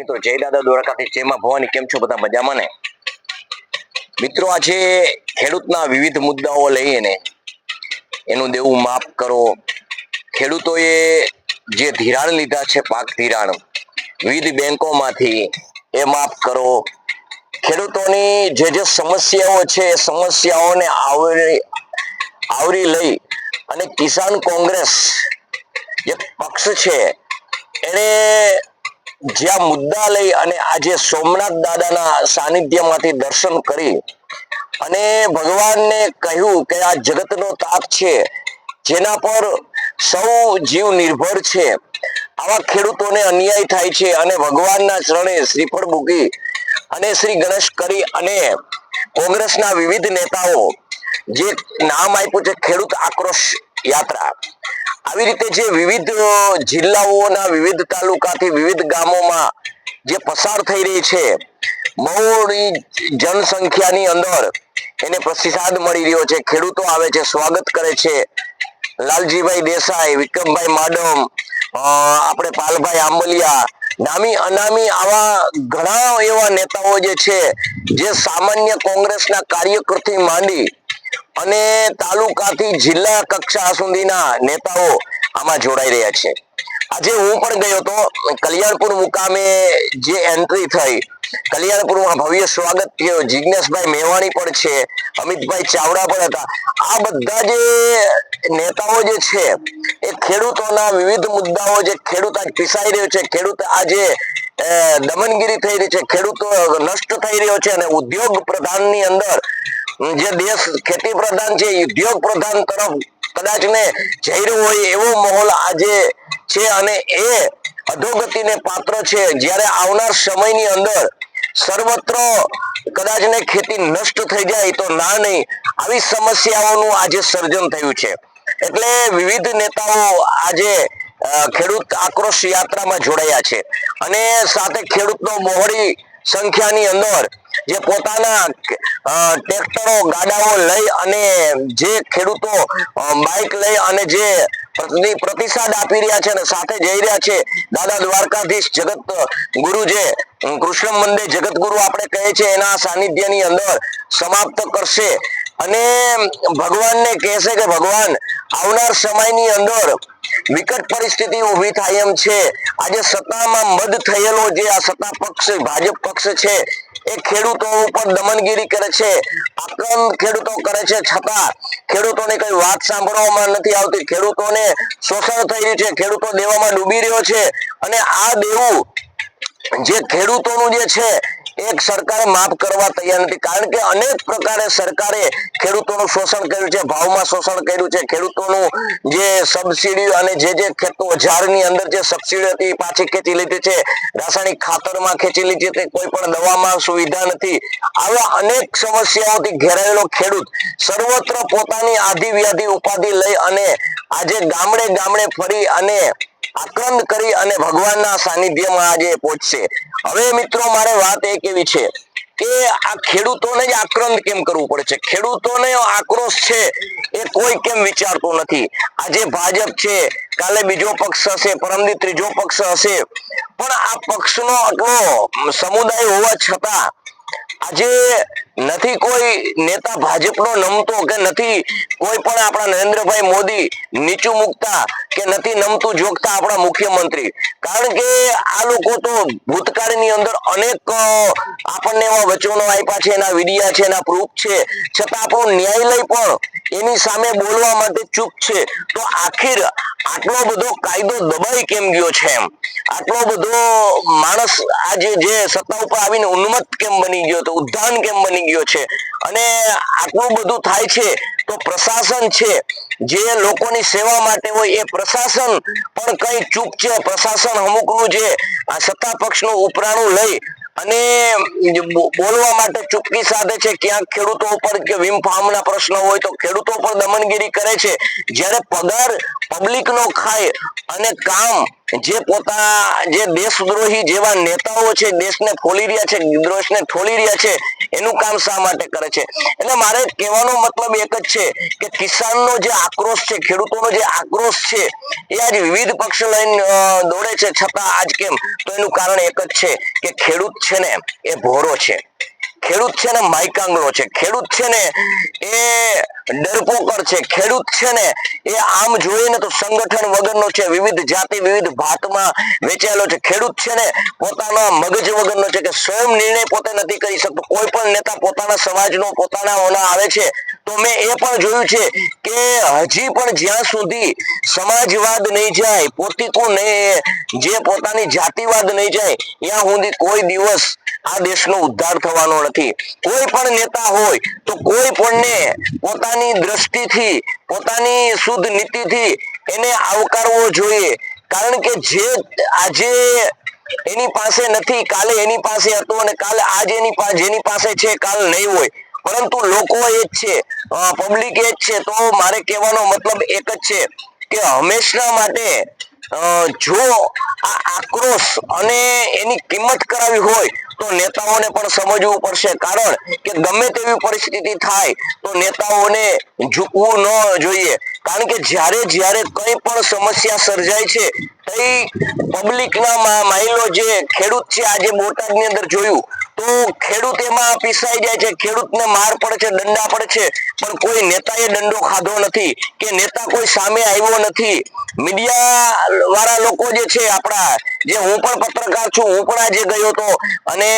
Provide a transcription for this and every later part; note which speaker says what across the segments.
Speaker 1: મિત્રો, જય દાદા દ્વારકાથી જયમાં ભવાની કેમ છો બધા મજામાં ને? મિત્રો, આજે ખેડૂતના વિવિધ મુદ્દાઓ લઈને એનું દેવું માફ કરો. ખેડૂતોએ જે ધિરાણ લીધા છે, પાક ધિરાણ, વિવિધ બેંકોમાંથી એ માફ કરો. ખેડૂતોની જે જે સમસ્યાઓ છે, એ સમસ્યાઓને આવરી આવરી લઈ અને કિસાન કોંગ્રેસ, જે પક્ષ છે, એને જ્યાં મુદ્દા લઈ અને આજે સોમનાથ દાદાના સાનિધ્યમાંથી દર્શન કરી અને ભગવાનને કહ્યું કે આ જગતનો તાપ છે, જેના પર સૌ જીવ નિર્ભર છે. આવા ખેડૂતોને અન્યાય થાય છે અને ભગવાનના ચરણે શ્રીફળ મૂકી અને શ્રી ગણેશ કરી અને કોંગ્રેસના વિવિધ નેતાઓ જે નામ આપ્યું છે ખેડૂત આક્રોશ યાત્રા. આવી રીતે જે વિવિધ જિલ્લાઓના વિવિધ તાલુકાથી વિવિધ ગામોમાં જે પસાર થઈ રહી છે બહોળી જનસંખ્યાની અંદર એને પ્રતિસાદ મળી રહ્યો છે. ખેડૂતો આવે છે, સ્વાગત કરે છે. લાલજીભાઈ દેસાઈ, વિક્રમભાઈ માડમ આપણે પાલભાઈ આંબલિયા, નામી અનામી આવા ઘણા એવા નેતાઓ જે છે, જે સામાન્ય કોંગ્રેસના કાર્યકરથી માંડી અને તાલુકાથી જિલ્લા કક્ષા સુધીના નેતાઓ આમાં જોડાઈ રહ્યા છે. આજે હું પણ ગયો હતો. કલ્યાણપુર મુકામે જે એન્ટ્રી થઈ, કલ્યાણપુરમાં ભવ્ય સ્વાગત થયો. જિજ્ઞેશભાઈ મેવાણી પણ છે, અમિતભાઈ ચાવડા પણ હતા. આ બધા જે નેતાઓ જે છે, એ ખેડૂતોના વિવિધ મુદ્દાઓ જે ખેડૂત આજ પીસાઈ રહ્યો છે, ખેડૂત આજે દમનગીરી થઈ રહી છે, ખેડૂતો નષ્ટ થઈ રહ્યો છે અને ઉદ્યોગ પ્રધાનની અંદર જે દેશ ખેતી પ્રધાન છે, ઉદ્યોગ પ્રધાન તરફ કદાચ ને જઈ રહ્યો હોય એવો માહોલ આજે છે અને એ અધોગતિને પાત્ર છે. જ્યારે આવનાર સમયની અંદર સર્વત્ર કદાચ ને ખેતી નષ્ટ થઈ જાય તો ના નહીં, આવી સમસ્યાઓનું આજે સર્જન થયું છે. એટલે વિવિધ નેતાઓ આજે ખેડૂત આક્રોશ યાત્રામાં જોડાયા છે. અને સાથે ખેડૂતનો બહોળી સંખ્યાની અંદર જે પોતાના ટ્રેક્ટરો, ગાડાઓ લઈ અને જે ખેડૂતો બાઇક લઈ અને જે પ્રતિસાદ આપી રહ્યા છે અને સાથે જઈ રહ્યા છે, દાદા દ્વારકાધીશ જગત ગુરુ જે કૃષ્ણ મંદિર જગત ગુરુ આપણે કહે છે, એના સાનિધ્યની અંદર સમાપ્ત કરશે. અને ભગવાનને કહેશે કે ભગવાન, આવનાર સમયની અંદર વિકટ પરિસ્થિતિ ઊભી થાય એમ છે. આજે સત્તામાં મદ થયેલો જે આ સત્તા પક્ષ, ભાજપ પક્ષ છે, એ ખેડૂતો ઉપર દમનગીરી કરે છે. આક્રમ ખેડૂતો કરે છે છતાં ખેડૂતોને કઈ વાત સાંભળવામાં નથી આવતી. ખેડૂતોને શોષણ થઈ રહ્યું છે. ખેડૂતો દેવામાં ડૂબી રહ્યો છે. અને આ દેવું જે ખેડૂતોનું જે છે એક સરકારે માફ કરવા તૈયાર નથી. કારણ કે અનેક પ્રકારે સરકારે ખેડૂતોનું શોષણ કર્યું છે, ભાવમાં શોષણ કર્યું છે. ખેડૂતોનું જે સબસિડી અને જે જે ખેતો ઓજારની અંદર જે સબસિડી હતી પાછી ખેંચી લીધી છે. રાસાયણિક ખાતરમાં ખેંચી લીધી છે. કોઈ પણ દવામાં સુવિધા નથી. આવા અનેક સમસ્યાઓથી ઘેરાયેલો ખેડૂત સર્વત્ર પોતાની આધિવ્યાધિ ઉપાધિ લઈ અને આજે ગામડે ગામડે ફરી અને આક્રંદ કરી અને ભગવાનના સાનિધ્યમાં આજે પહોંચશે. હવે મિત્રો, મારે વાત એ કેવી છે કે આ ખેડૂતોને જ આક્રંદ કેમ કરવું પડે છે? ખેડૂતોને આક્રોશ છે એ કોઈ કેમ વિચારતું નથી. આજે ભાજપ છે, કાલે બીજો પક્ષ હશે, પરમદી ત્રીજો પક્ષ હશે. પણ આ પક્ષનો આટલો સમુદાય હોવા છતાં આજે નથી કોઈ નેતા ભાજપનો નમતો કે નથી કોઈ પણ આપણા નરેન્દ્રભાઈ મોદી નીચું મૂકતા કે નથી નમતું જોગતા આપણા મુખ્યમંત્રી. કારણ કે આ લોકો તો ભૂતકાળની અંદર અનેક આપણને એવા વચનો આપ્યા છે, એના વિડિયા છે, એના પ્રૂફ છે. છતાં આપણું ન્યાયાલય પણ એની સામે બોલવા માટે ચૂપ છે. તો આખીર આટલો બધો કાયદો દબાઈ કેમ ગયો છે એમ? આટલો બધો માણસ આજે જે સત્તા ઉપર આવીને ઉન્મત્ત કેમ બની ગયો તો? ઉદ્ધાન કેમ બની ગયો છે. અને આટલું બધું થાય છે તો પ્રશાસન છે. જે લોકોની સેવા માટે હોય એ પ્રશાસન પણ કઈ ચૂપ છે. પ્રશાસન અમુકનું જે આ સત્તા પક્ષનું ઉપરાણું લઈ અને બોલવા માટે ચૂપકી સાધે છે, ક્યાંક ખેડૂતો ઉપર કે વીમ ફાર્મના પ્રશ્નો હોય તો ખેડૂતો પર દમનગીરી કરે છે. જ્યારે પગાર પબ્લિક નો ખાય અને કામ જે પોતા, જે દેશદ્રોહી જેવા નેતાઓ છે, દેશને ફોલી રહ્યા છે, દેશને ઠોલી રહ્યા છે, એનું કામ શા માટે કરે છે? એટલે મારે કહેવાનો મતલબ એક જ છે કે કિસાનનો જે આક્રોશ છે, ખેડૂતોનો જે આક્રોશ છે, એ આજ વિવિધ પક્ષ લઈને દોડે છે. છતાં આજ કેમ? તો એનું કારણ એક જ છે કે ખેડૂત છે ને એ ભોરો છે. ખેડૂત છે ને માયકાંગલો છે. ખેડૂત છે ને એ ડરપોકર છે. ખેડૂત છે ને એ આમ જોઈએ ને તો સંગઠન વગરનો છે. વિવિધ જાતિ, વિવિધ ભાતમાં વેચાયેલો છે. ખેડૂત છે ને પોતાનો મગજ વગરનો છે કે સ્વયં નિર્ણય પોતે નથી કરી શકતો. કોઈ પણ નેતા પોતાના સમાજનો, પોતાના ઓના આવે છે. તો મેં એ પણ જોયું છે કે હજી પણ જ્યાં સુધી સમાજવાદ નહીં જાય પોતીકું નહીં, જે પોતાની જાતિવાદ નહીં જાય, ત્યાં સુધી કોઈ દિવસ આ દેશનો ઉદ્ધાર થવાનો નથી. કોઈ પણ નેતા હોય તો કોઈ પણને પોતાની દ્રષ્ટિથી, પોતાની શુદ્ધ નીતિથી એને આવકારવો જોઈએ. કારણ કે જે આજે એની પાસે નથી, કાલે એની પાસે હતો અને કાલે આજે એની પાસે જેની પાસે છે, કાલ નહીં હોય. પરંતુ લોકો એ જ છે. પબ્લિક એ જ છે. તો મારે કહેવાનો મતલબ એક જ છે કે હંમેશા માટે જો આક્રોશ અને એની કિંમત કરાવી હોય તો નેતાઓને પણ સમજવું પડશે. કારણ કે ગમે તેવી પરિસ્થિતિ થાય, તો નેતાઓને ઝૂકવું ન જોઈએ. કારણ કે જ્યારે જ્યારે કંઈ પણ સમસ્યા સર્જાય છે, તઈ પબ્લિકના માઇલો જે ખેડૂત છે આજે બોટાદની અંદર જોયું, તો ખેડૂત એમાં પીસાઈ જાય છે. ખેડૂતને માર પડે છે, દંડા પડે છે. પણ કોઈ નેતાએ દંડો ખાધો નથી કે નેતા કોઈ સામે આવ્યો નથી. મીડિયા વાળા લોકો જે છે આપણા જે હું પણ પત્રકાર છું, હું પણ આજે ગયો હતો અને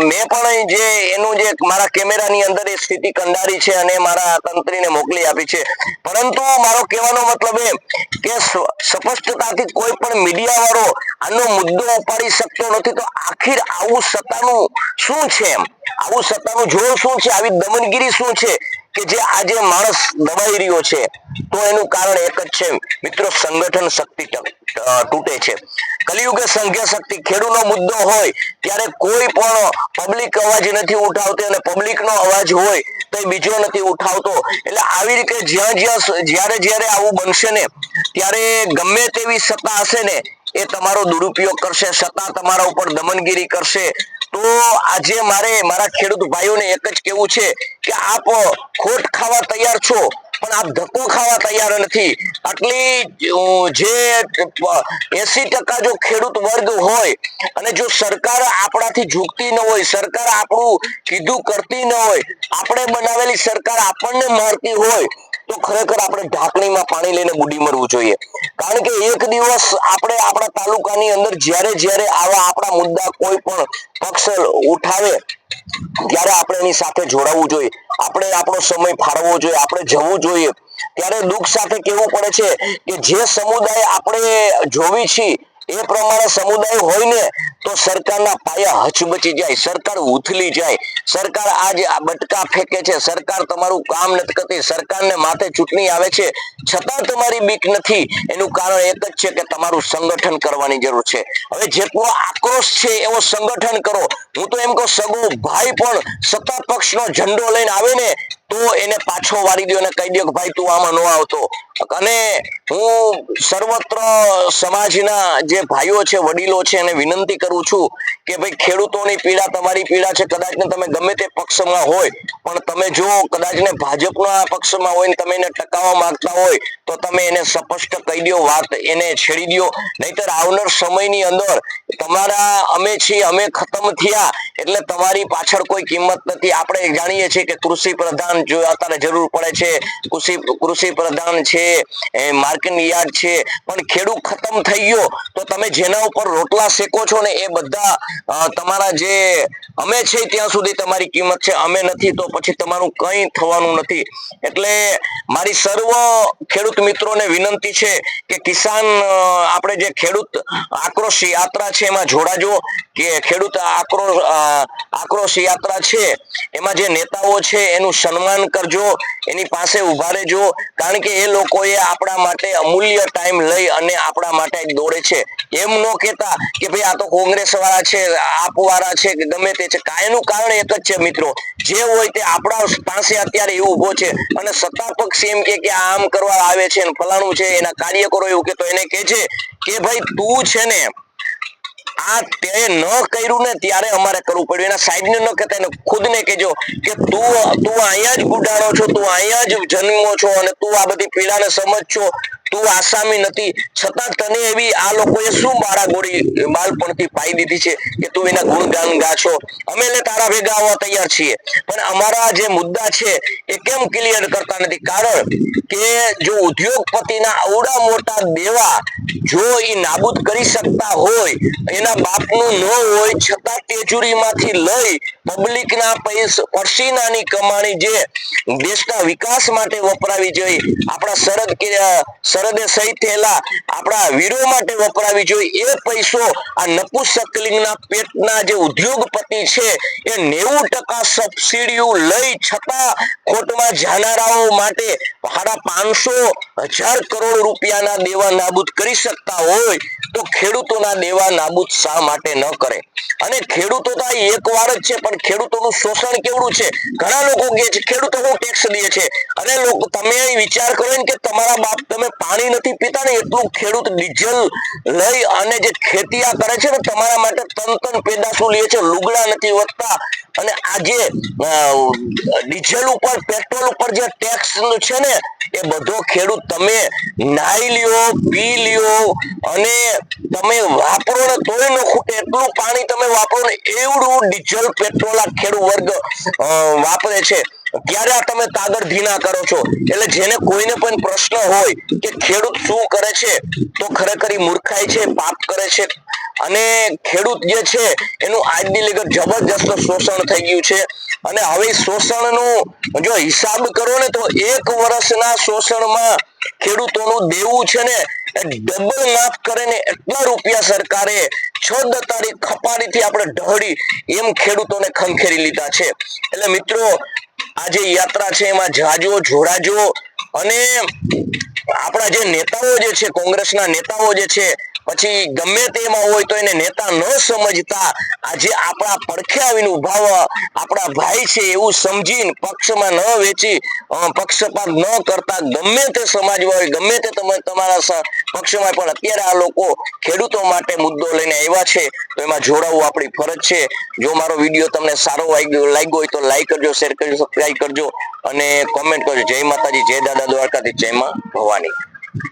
Speaker 1: મેં પણ જે એનું જે મારા કેમેરાની અંદર એ સ્થિતિ કંડારી છે અને મારા તંત્રીને મોકલી આપી છે. પરંતુ મારો કહેવાનો મતલબ એમ કે સ્પષ્ટતાથી કોઈ પણ મીડિયા વાળો આનો મુદ્દો ઉપાડી શકતો નથી, તો આખિર આવું સત્તાનું શું છે એમ? આવું સત્તાનું જોર શું છે? આવી દમનગીરી શું છે? કે જે આજે માણસ દબાઈ રહ્યો છે, તો એનું કારણ એક જ છે, મિત્રો, સંગઠન શક્તિ તૂટે છે. કલિયુગે સંઘ્ય શક્તિ ખેડૂતનો મુદ્દો હોય, ત્યારે કોઈ પણ પબ્લિક અવાજ નથી ઉઠાવતી અને પબ્લિકનો અવાજ હોય, તો બીજો નથી ઉઠાવતો. એટલે આવી રીતે જ્યાં જ્યાં જ્યારે જ્યારે આવું બનશે ને, ત્યારે ગમે તેવી સત્તા હશે ને, એ તમારો દુરુપયોગ કરશે, સત્તા તમારા ઉપર દમનગીરી કરશે તો આજે મારે, મારા ખેડૂત ભાઈઓને એક જ કેવું છે કે આપ ખોટ ખાવા તૈયાર છો, પણ આપ ધક્કો ખાવા તૈયાર નથી. આટલી જે એસી ટકા જો ખેડૂત વર્ગ હોય અને જો સરકાર આપણાથી ઝૂકતી ન હોય, સરકાર આપણું કીધું કરતી ન હોય, આપણે બનાવેલી સરકાર આપણને મારતી હોય તો ખરેખર આપણે ઢાંકણીમાં પાણી લઈને બુડી મરવું જોઈએ. કારણ કે એક દિવસ આપણે આપણા તાલુકાની અંદર જ્યારે જ્યારે આવા આપણા મુદ્દા કોઈ પણ પક્ષ ઉઠાવે, ત્યારે આપણે એની સાથે જોડાવવું જોઈએ. આપણે આપણો સમય ફાળવવો જોઈએ, આપણે જવું જોઈએ. ત્યારે દુઃખ સાથે કેવું પડે છે કે જે સમુદાય આપણે જોવી છીએ એ પ્રમાણે સમુદાય હોય ને, તો સરકારના પાયા હચમચી જાય, સરકાર ઉથલી જાય. સરકાર આજે બટકા ફેંકે છે, સરકાર તમારું કામ નથી કરતી, સરકારને માથે ચૂંટણી આવે છે. છતાં તમારી બીક નથી. એનું કારણ એક જ છે કે તમારું સંગઠન કરવાની જરૂર છે. હવે જેટલો આક્રોશ છે એવો સંગઠન કરો. હું તો એમ કહું, સગો ભાઈ પણ સત્તા પક્ષનો ઝંડો લઈને આવે ને તો એને પાછો વાળી દો અને કહી દો કે ભાઈ તું આમાં ન આવતો. અને હું સર્વત્ર સમાજના જે ભાઈઓ છે, વડીલો છે, એને વિનંતી કરું છું કે ભાઈ ખેડૂતોની પીડા તમારી પીડા છે કદાચ ને તમે ગમે તે પક્ષમાં હોય, પણ તમે જો કદાચ ને ભાજપના પક્ષમાં હોય ને તમે એને ટકાવવા માંગતા હોય તો તમે એને સ્પષ્ટ કહી દો વાત એને છેડી દો નહીતર આવનાર સમયની અંદર તમારા અમે છીએ, અમે ખતમ થયા, એટલે તમારી પાછળ કોઈ કિંમત નથી. આપણે જાણીએ છીએ કે કૃષિ પ્રધાન જો અત્યારે જરૂર પડે છે. કૃષિ કૃષિ પ્રધાન છે માર્કેટ યાર્ડ છે. પણ ખેડૂત ખતમ થઈ ગયો, તો તમે જેના ઉપર રોટલા શેકો છો ને, એ બધા તમારા જે અમે છે ત્યાં સુધી તમારી કિંમત છે. અમે નથી, તો પછી તમારું કંઈ થવાનું નથી. એટલે મારી સર્વ ખેડૂત ખેડૂત મિત્રોને વિનંતી છે કે કિસાન આપણે જે ખેડૂત આક્રોશ યાત્રા છે એમાં જોડાજો, કે ખેડૂત આક્રોશ આક્રોશ યાત્રા છે, એમાં જે નેતાઓ છે એનું સન્માન કરજો, એની પાસે ઊભા રહેજો, કારણ કે એ લોકોએ આપણા માટે અમૂલ્ય ટાઈમ લઈ અને આપણા માટે દોડે છે. એમ ન કહેતા કે ભાઈ આ તો કોંગ્રેસ વાળા છે આપ વાળા છે, કે ગમે તે છે. કાયનું કારણ એક જ છે મિત્રો, જે હોય તે આપણા પાસે અત્યારે એવું ઊભો છે. અને સત્તા પક્ષ એમ કે આમ કરવા આવે છે ફલાણું છે, એના કાર્યકરો એવું કે તો એને કહે છે કે ભાઈ તું છે ને, આ તે ન કર્યું ને ત્યારે અમારે કરવું પડ્યું. એના સાહેબ ને ન કહેતા, એને ખુદ ને કહેજો કે તું તું અહીંયા જ ગુડાણો છો, તું અહીંયા જ જન્મો છો અને તું આ બધી પીડાને સમજ છો તું આસામી નથી. છતાં તને એવી આ લોકોએ શું મારા ગોળી, બાળપણથી પાઈ દીધી છે કે તું એના ગુણગાન ગાછો અમે એટલે તારા ભેગા આવવા તૈયાર છીએ. પણ અમારા જે મુદ્દા છે એ કેમ ક્લિયર કરતા નથી? કારણ કે જો ઉદ્યોગપતિના અવડા મોટા દેવા જો એ નાબૂદ કરી શકતા હોય, એના બાપનું ન હોય, છતાં તેજુરીમાંથી લઈ પબ્લિકના પૈસા, પસીનાની કમાણી જે દેશના વિકાસ માટે વપરાવી જોઈએ આપણા સરહદ કે- સરહદે શહીદ થયેલા આપણા વીરો માટે વપરાવી જોઈએ. એ પૈસો આ નપુસકલિંગના પેટના જે ઉદ્યોગપતિ છે, એ નેવું ટકા સબસિડીઓ લઈ છતાં ખોટમાં જાનારાઓ માટે સાડા પાંચસો હજાર કરોડ રૂપિયાના દેવા નાબૂદ કરી શકતા હોય તો ખેડૂતોના દેવા નાબૂદ શા માટે ન કરે? અને ખેડૂતો તો એક વાર જ છે, પણ ખેડૂતોનું શોષણ કેવડું છે? ઘણા લોકો કહે છે, ખેડૂતો હું ટેક્સ દે છે. અને લોકો, તમે વિચાર કરો ને કે તમારા બાપ તમે પાણી નથી પીતા ને એટલું ખેડૂત ડીઝલ લઈ અને જે ખેતીયા કરે છે ને તમારા માટે તન તન પેદાશો લે છે, લુગડા નથી વધતા અને આજે જે ડીઝલ ઉપર, પેટ્રોલ ઉપર જે ટેક્સ છે ને, એ બધો ખેડૂત તમે નાઈ લ્યો, પી લ્યો અને તમે વાપરો ને તોય ન ખૂટે. એટલું પાણી તમે વાપરો ને એવડું ડીઝલ પેટ્રોલ આ ખેડૂત વર્ગ વાપરે છે. ત્યારે આ તમે કાગળ ધીના કરો છો, એટલે જેને કોઈને પણ પ્રશ્ન હોય કે ખેડૂત શું કરે છે, તો ખરેખર મૂર્ખાઈ છે, પાપ કરે છે. અને ખેડૂત જે છે, એનું આજની લીગત જબરજસ્ત શોષણ થઈ ગયું છે. અને હવે શોષણનું જો હિસાબ કરો ને તો એક વર્ષના શોષણમાં ખેડૂતોનું દેવું છે ને ડબલ માફ કરે ને એટલા રૂપિયા સરકારે છ તારીખ ખપાડીથી આપણે ઢળી એમ ખેડૂતોને ખંખેરી લીધા છે. એટલે મિત્રો આ જે યાત્રા છે એમાં જાજો, જોડાજો અને આપણા જે નેતાઓ જે છે, કોંગ્રેસના નેતાઓ જે છે પછી ગમે તેમાં હોય તો એને નેતા ન સમજતા. આજે આપણા પડખે આવીને ઊભા આપણા ભાઈ છે એવું સમજીને પક્ષમાં ન વેચી પક્ષપાત ન કરતા ગમે તે સમાજમાં હોય, ગમે તે તમે તમારા પક્ષમાં પણ અત્યારે આ લોકો ખેડૂતો માટે મુદ્દો લઈને આવ્યા છે, તો એમાં જોડાવવું આપણી ફરજ છે. જો મારો વીડિયો તમને સારો લાગ્યો હોય તો લાઈક કરજો શેર કરજો સબસ્ક્રાઈબ કરજો અને કોમેન્ટ કરજો. જય માતાજી, જય દાદા દ્વારકાથી જય માં ભવાની.